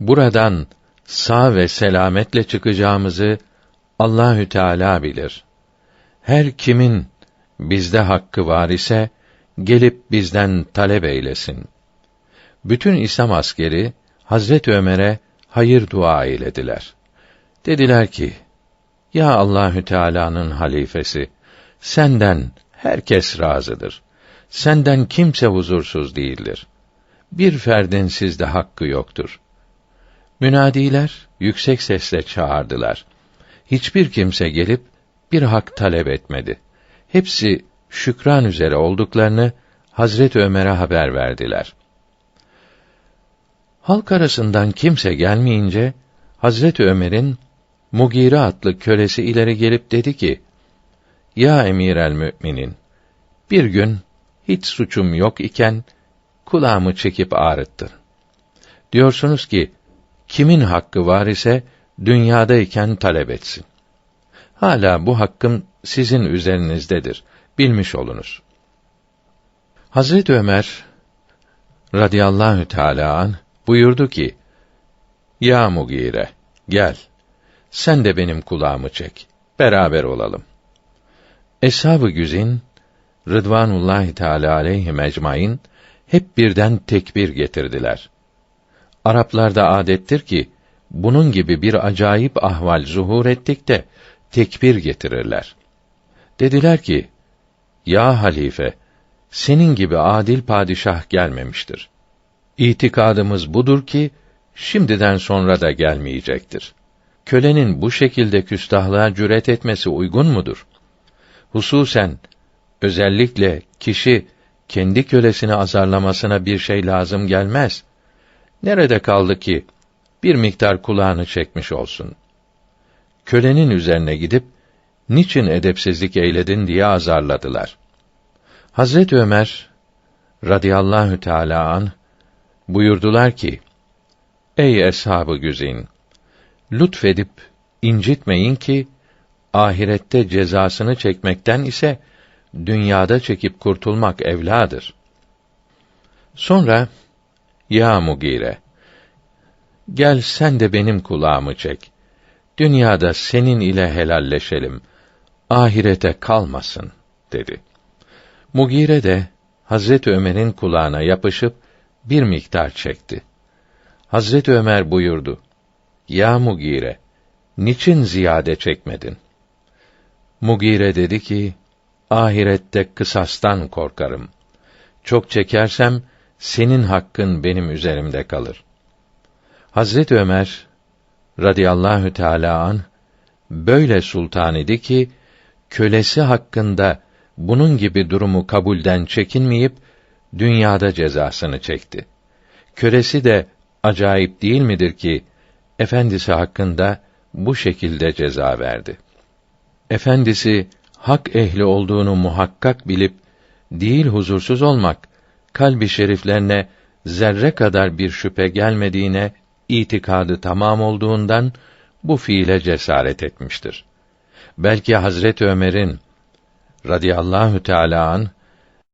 Buradan sağ ve selametle çıkacağımızı Allahü Teala bilir. Her kimin bizde hakkı var ise gelip bizden talep eylesin. Bütün İslam askeri Hazret Ömer'e hayır dua eylediler. Dediler ki: Ya Allahü Teala'nın halifesi, senden herkes razıdır. Senden kimse huzursuz değildir. Bir ferdin sizde hakkı yoktur. Münadiler yüksek sesle çağırdılar. Hiçbir kimse gelip bir hak talep etmedi. Hepsi şükran üzere olduklarını Hazret Ömer'e haber verdiler. Halk arasından kimse gelmeyince Hazret Ömer'in Mugire adlı kölesi ileri gelip dedi ki: Ya emir el müminin, bir gün hiç suçum yok iken kulağımı çekip ağrıttın. Diyorsunuz ki kimin hakkı var ise dünyadayken talep etsin. Hala bu hakkım sizin üzerinizdedir. Bilmiş olunuz. Hazret Ömer radıyallahu teala an buyurdu ki: Ya Mugire, gel. Sen de benim kulağımı çek. Beraber olalım. Eshab-ı Güzin Rıdvanullahi Teala aleyhi mecmain hep birden tekbir getirdiler. Araplarda adettir ki bunun gibi bir acayip ahval zuhur ettikte tekbir getirirler. Dediler ki: Ya halife, senin gibi adil padişah gelmemiştir. İtikadımız budur ki şimdiden sonra da gelmeyecektir. Kölenin bu şekilde küstahlığa cüret etmesi uygun mudur? Hususen özellikle kişi kendi kölesini azarlamasına bir şey lazım gelmez. Nerede kaldı ki bir miktar kulağını çekmiş olsun. Kölenin üzerine gidip niçin edepsizlik eyledin diye azarladılar. Hazret Ömer radıyallahu teala an buyurdular ki: Ey eshabı güzin, lütfedip incitmeyin ki ahirette cezasını çekmekten ise dünyada çekip kurtulmak evladır. Sonra ya Mugire gel sen de benim kulağımı çek. Dünyada senin ile helalleşelim. Ahirete kalmasın dedi. Mugire de Hazret Ömer'in kulağına yapışıp bir miktar çekti. Hazret Ömer buyurdu: Ya Mugire, niçin ziyade çekmedin? Mugire dedi ki: Ahirette kısastan korkarım. Çok çekersem senin hakkın benim üzerimde kalır. Hazret Ömer radıyallahu teala an böyle sultan idi ki kölesi hakkında bunun gibi durumu kabulden çekinmeyip dünyada cezasını çekti. Kölesi de acayip değil midir ki efendisi hakkında bu şekilde ceza verdi. Efendisi hak ehli olduğunu muhakkak bilip değil huzursuz olmak kalbi şeriflerine zerre kadar bir şüphe gelmediğine itikadı tamam olduğundan bu fiile cesaret etmiştir. Belki Hazret Ömer'in radıyallahu teala an